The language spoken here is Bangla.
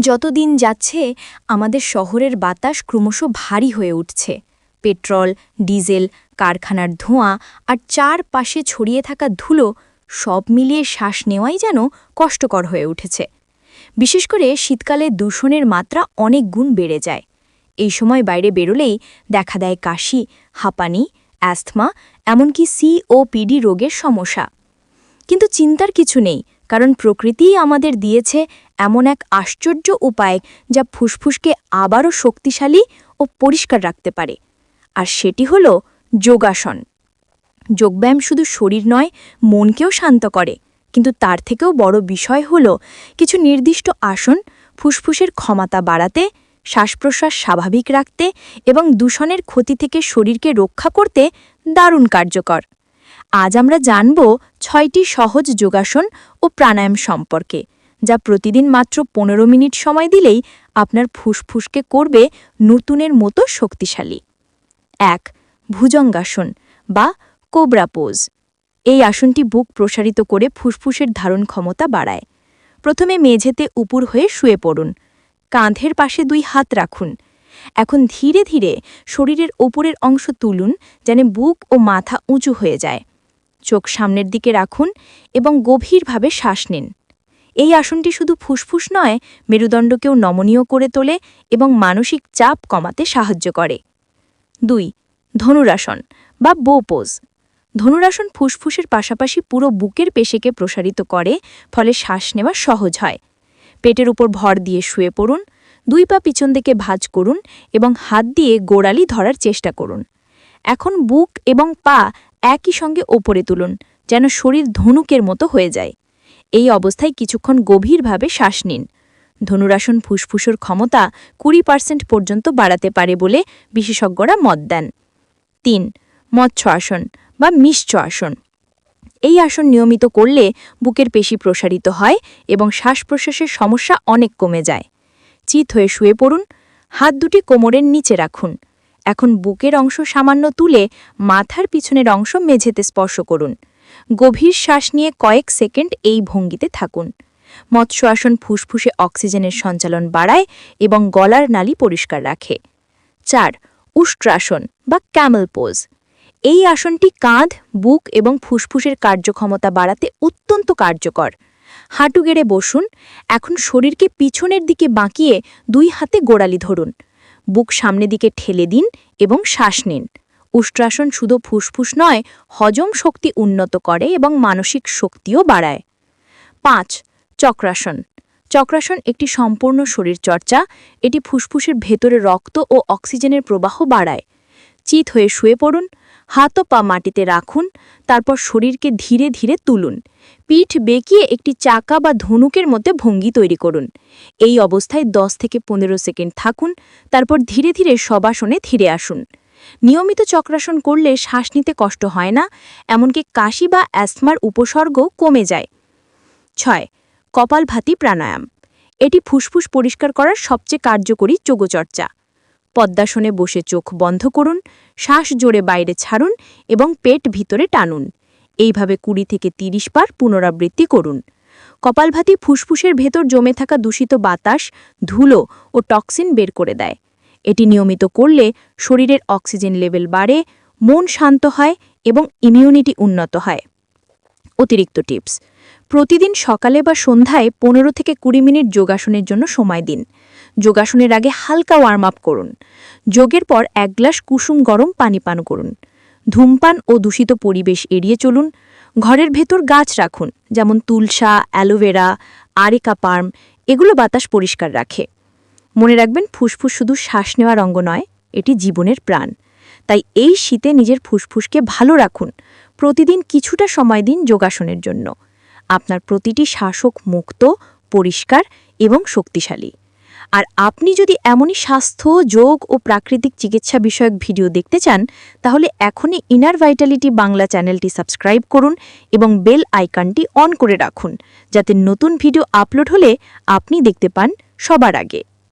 যত দিন যাচ্ছে, আমাদের শহরের বাতাস ক্রমশ ভারী হয়ে উঠছে। পেট্রোল, ডিজেল, কারখানার ধোঁয়া আর চারপাশে ছড়িয়ে থাকা ধুলো সব মিলিয়ে শ্বাস নেওয়াই যেন কষ্টকর হয়ে উঠেছে। বিশেষ করে শীতকালে দূষণের মাত্রা অনেক গুণ বেড়ে যায়। এই সময় বাইরে বেরোলেই দেখা দেয় কাশি, হাঁপানি, অ্যাস্থমা, এমনকি সিওপিডি রোগের সমস্যা। কিন্তু চিন্তার কিছু নেই কারণ প্রকৃতিই আমাদের দিয়েছে এমন এক আশ্চর্য উপায় যা ফুসফুসকে আবারও শক্তিশালী ও পরিষ্কার রাখতে পারে। আর সেটি হল যোগাসন। যোগব্যায়াম শুধু শরীর নয়, মনকেও শান্ত করে। কিন্তু তার থেকেও বড় বিষয় হল কিছু নির্দিষ্ট আসন ফুসফুসের ক্ষমতা বাড়াতে শ্বাস প্রশ্বাস স্বাভাবিক রাখতে এবং দূষণের ক্ষতি থেকে শরীরকে রক্ষা করতে দারুণ কার্যকর। আজ আমরা জানব ছয়টি সহজ যোগাসন ও প্রাণায়াম সম্পর্কে, যা প্রতিদিন মাত্র পনেরো মিনিট সময় দিলেই আপনার ফুসফুসকে করবে নতুনের মতো শক্তিশালী। এক, ভুজঙ্গাসন বা কোবরা পোজ। এই আসনটি বুক প্রসারিত করে ফুসফুসের ধারণ ক্ষমতা বাড়ায়। প্রথমে মেঝেতে উপুর হয়ে শুয়ে পড়ুন। কাঁধের পাশে দুই হাত রাখুন। এখন ধীরে ধীরে শরীরের ওপরের অংশ তুলুন, যেন বুক ও মাথা উঁচু হয়ে যায়। চোখ সামনের দিকে রাখুন এবং গভীরভাবে শ্বাস নিন। এই আসনটি শুধু ফুসফুস নয়, মেরুদণ্ডকেও নমনীয় করে তোলে এবং মানসিক চাপ কমাতে সাহায্য করে। দুই, ধনুরাসন বা বো পোজ ধনুরাসন ফুসফুসের পাশাপাশি পুরো বুকের পেশেকে প্রসারিত করে, ফলে শ্বাস নেওয়া সহজ হয়। পেটের উপর ভর দিয়ে শুয়ে পড়ুন, দুই পা পিছন দিকে ভাজ করুন এবং হাত দিয়ে গোড়ালি ধরার চেষ্টা করুন। এখন বুক এবং পা একই সঙ্গে ওপরে তুলুন, যেন শরীর ধনুকের মতো হয়ে যায়। এই অবস্থায় কিছুক্ষণ গভীরভাবে শ্বাস নিন। ধনুরাসন ফুসফুসের ক্ষমতা কুড়ি পার্সেন্ট পর্যন্ত বাড়াতে পারে বলে বিশেষজ্ঞরা মত দেন। তিন মৎস্য আসন বা মিশ্র আসন এই আসন নিয়মিত করলে বুকের পেশি প্রসারিত হয় এবং শ্বাস প্রশ্বাসের সমস্যা অনেক কমে যায়। চিত হয়ে শুয়ে পড়ুন, হাত দুটি কোমরের নিচে রাখুন। এখন বুকের অংশ সামান্য তুলে মাথার পিছনের অংশ মেঝেতে স্পর্শ করুন। গভীর শ্বাস নিয়ে কয়েক সেকেন্ড এই ভঙ্গিতে থাকুন। মৎস্য আসন ফুসফুসে অক্সিজেনের সঞ্চালন বাড়ায় এবং গলার নালি পরিষ্কার রাখে। চার, উষ্ট্রাসন বা ক্যামেল পোজ। এই আসনটি কাঁধ, বুক এবং ফুসফুসের কার্যক্ষমতা বাড়াতে অত্যন্ত কার্যকর। হাঁটু গেড়ে বসুন, এখন শরীরকে পিছনের দিকে বাঁকিয়ে দুই হাতে গোড়ালি ধরুন। বুক সামনে দিকে ঠেলে দিন এবং শ্বাস নিন। উষ্ট্রাসন শুধু ফুসফুস নয়, হজম শক্তি উন্নত করে এবং মানসিক শক্তিও বাড়ায়। পাঁচ, চক্রাসন। চক্রাসন একটি সম্পূর্ণ শরীরচর্চা, এটি ফুসফুসের ভেতরে রক্ত ও অক্সিজেনের প্রবাহ বাড়ায়। চিত হয়ে শুয়ে পড়ুন হাত ও পা মাটিতে রাখুন, তারপর শরীরকে ধীরে ধীরে তুলুন। পিঠ বেঁকিয়ে একটি চাকা বা ধনুকের মধ্যে ভঙ্গি তৈরি করুন। এই অবস্থায় 10 থেকে পনেরো সেকেন্ড থাকুন, তারপর ধীরে ধীরে সবাসনে ধীরে আসুন। নিয়মিত চক্রাসন করলে শ্বাস নিতে কষ্ট হয় না, এমনকি কাশি বা অ্যাসমার উপসর্গ কমে যায়। ছয়, কপালভাতি প্রাণায়াম। এটি ফুসফুস পরিষ্কার করার সবচেয়ে কার্যকরী যোগচর্চা। পদ্মাসনে বসে চোখ বন্ধ করুন, শ্বাস জোরে বাইরে ছাড়ুন এবং পেট ভিতরে টানুন। এইভাবে কুড়ি থেকে ৩০ বার পুনরাবৃত্তি করুন। কপালভাতি ফুসফুসের ভেতর জমে থাকা দূষিত বাতাস, ধুলো ও টক্সিন বের করে দেয়। এটি নিয়মিত করলে শরীরের অক্সিজেন লেভেল বাড়ে, মন শান্ত হয় এবং ইমিউনিটি উন্নত হয়। অতিরিক্ত টিপস, প্রতিদিন সকালে বা সন্ধ্যায় পনেরো থেকে কুড়ি মিনিট যোগাসনের জন্য সময় দিন। যোগাসনের আগে হালকা ওয়ার্ম আপ করুন। যোগের পর এক গ্লাস কুসুম গরম পানি পান করুন। ধূমপান ও দূষিত পরিবেশ এড়িয়ে চলুন। ঘরের ভেতর গাছ রাখুন, যেমন তুলসা অ্যালোভেরা আরেকা পার্ম এগুলো বাতাস পরিষ্কার রাখে। মনে রাখবেন ফুসফুস শুধু শ্বাস নেওয়ার অঙ্গ নয়, এটি জীবনের প্রাণ। তাই এই শীতে নিজের ফুসফুসকে ভালো রাখুন, প্রতিদিন কিছুটা সময় দিন যোগাসনের জন্য। আপনার প্রতিটি শাসক মুক্ত, পরিষ্কার এবং শক্তিশালী। আর আপনি যদি এমনই স্বাস্থ্য, যোগ ও প্রাকৃতিক চিকিৎসা বিষয়ক ভিডিও দেখতে চান, তাহলে এখনই ইনার ভাইটালিটি বাংলা চ্যানেলটি সাবস্ক্রাইব করুন এবং বেল আইকনটি অন করে রাখুন, যাতে নতুন ভিডিও আপলোড হলে আপনি দেখতে পান সবার আগে।